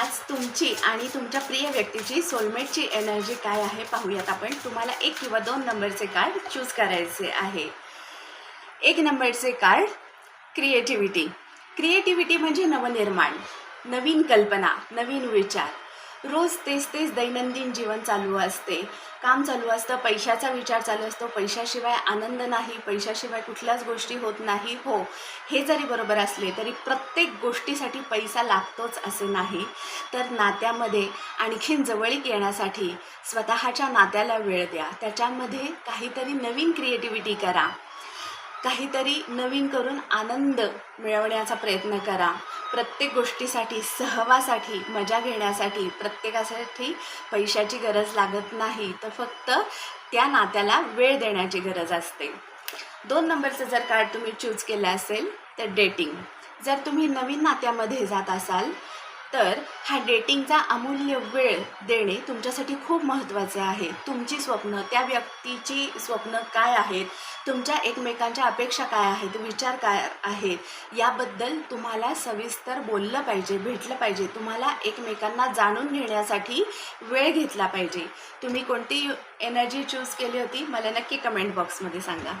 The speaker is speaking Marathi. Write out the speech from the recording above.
आज तुमची आणि तुमच्या प्रिय व्यक्तीची सोलमेटची एनर्जी काय आहे पाहूयात आपण. तुम्हाला एक किंवा दोन नंबरचे कार्ड चूज करायचे आहे. एक नंबरचे कार्ड क्रिएटिव्हिटी क्रिएटिव्हिटी म्हणजे नवनिर्माण नवीन कल्पना नवीन विचार. रोज तेच तेच दैनंदिन जीवन चालू असते. काम चालू असतं पैशाचा विचार चालू असतो पैशाशिवाय आनंद नाही पैशाशिवाय कुठल्याच गोष्टी होत नाही हो. हे जरी बरोबर असले तरी प्रत्येक गोष्टीसाठी पैसा लागतोच असे नाही. तर नात्यामध्ये आणखीन जवळीक येण्यासाठी स्वतःच्या नात्याला वेळ द्या. त्याच्यामध्ये काहीतरी नवीन क्रिएटिव्हिटी करा. काहीतरी नवीन करून आनंद मिळवण्याचा प्रयत्न करा. प्रत्येक गोष्टीसाठी सहवासाठी मजा घेण्यासाठी प्रत्येकासाठी पैशाची गरज लागत नाही. तर फक्त त्या नात्याला वेळ देण्याची गरज असते. दोन नंबरचं जर कार्ड तुम्ही चूज केलं असेल तर डेटिंग जर तुम्ही नवीन नात्यामध्ये जात असाल तर हा डेटिंगचा अमूल्य वेळ देणे तुमच्यासाठी खूप महत्त्वाचे आहे. तुमची स्वप्न त्या व्यक्तीची स्वप्न काय आहेत? तुमच्या एकमेकांच्या अपेक्षा काय आहेत? विचार काय आहेत? याबद्दल तुम्हाला सविस्तर बोललं पाहिजे भेटलं पाहिजे. तुम्हाला एकमेकांना जाणून घेण्यासाठी वेळ घेतला पाहिजे. तुम्ही कोणती एनर्जी चूज केली होती? मला नक्की कमेंट बॉक्समध्ये सांगा.